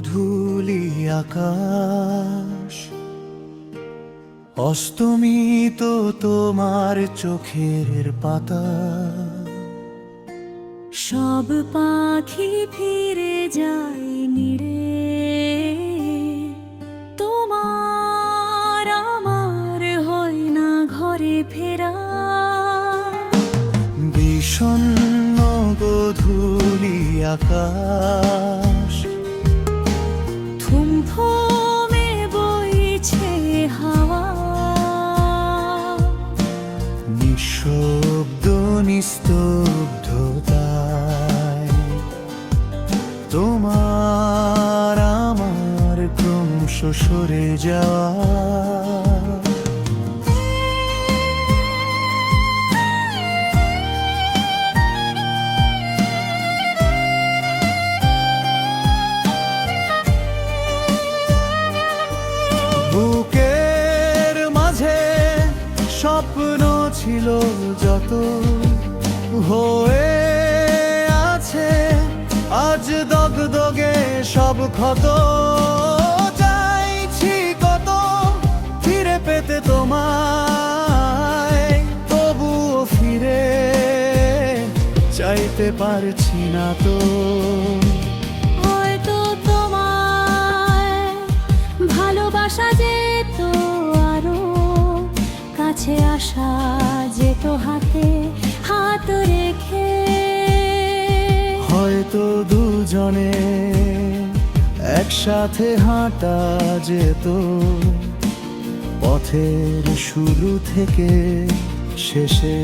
ধুলি আকাশ। অস্তমিত তোমার চোখের পাতা। সব পাখি ফিরে যায় নিরে। তোমার আমার হয় না ঘরে ফেরা। বিষণ্ণ গধুলি আকাশ। নিঃশব্দ নিস্তব্ধতায়। তোমার আমার ক্রমশ সরে যাওয়া। ছিল যত হয়ে আছে, আজ দগদগে সব ক্ষত চাইছি কত, ফিরে পেতে তোমায়, তবুও ফিরে চাইতে পারছি না তো। হয়তো তোমায় ভালোবাসা আরও কাছে আসা হাতে হাত রেখে। হয়তো দুজনে একসাথে হাঁটা যেত। পথের শুরু থেকে শেষে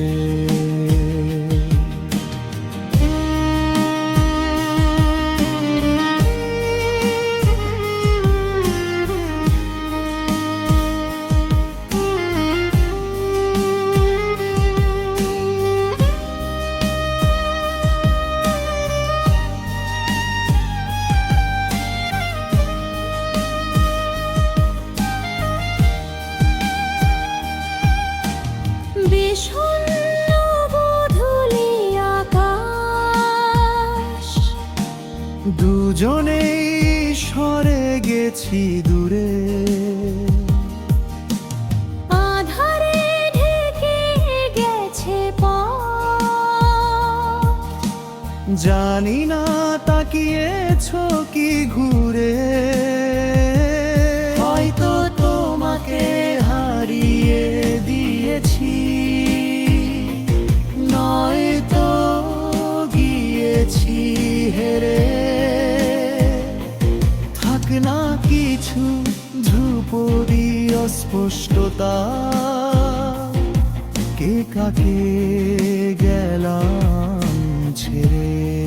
দুজনেই সরে গেছি দূরে। আধারে ঢেকে গেছে পথ। জানি না তাকিয়েছ কি ঘুরে। হয়তো তোমাকে হারিয়ে দিয়েছি। নয়তো গিয়েছি হেরে। অস্পষ্টতা। কে কাকে গেলাম ছেড়ে?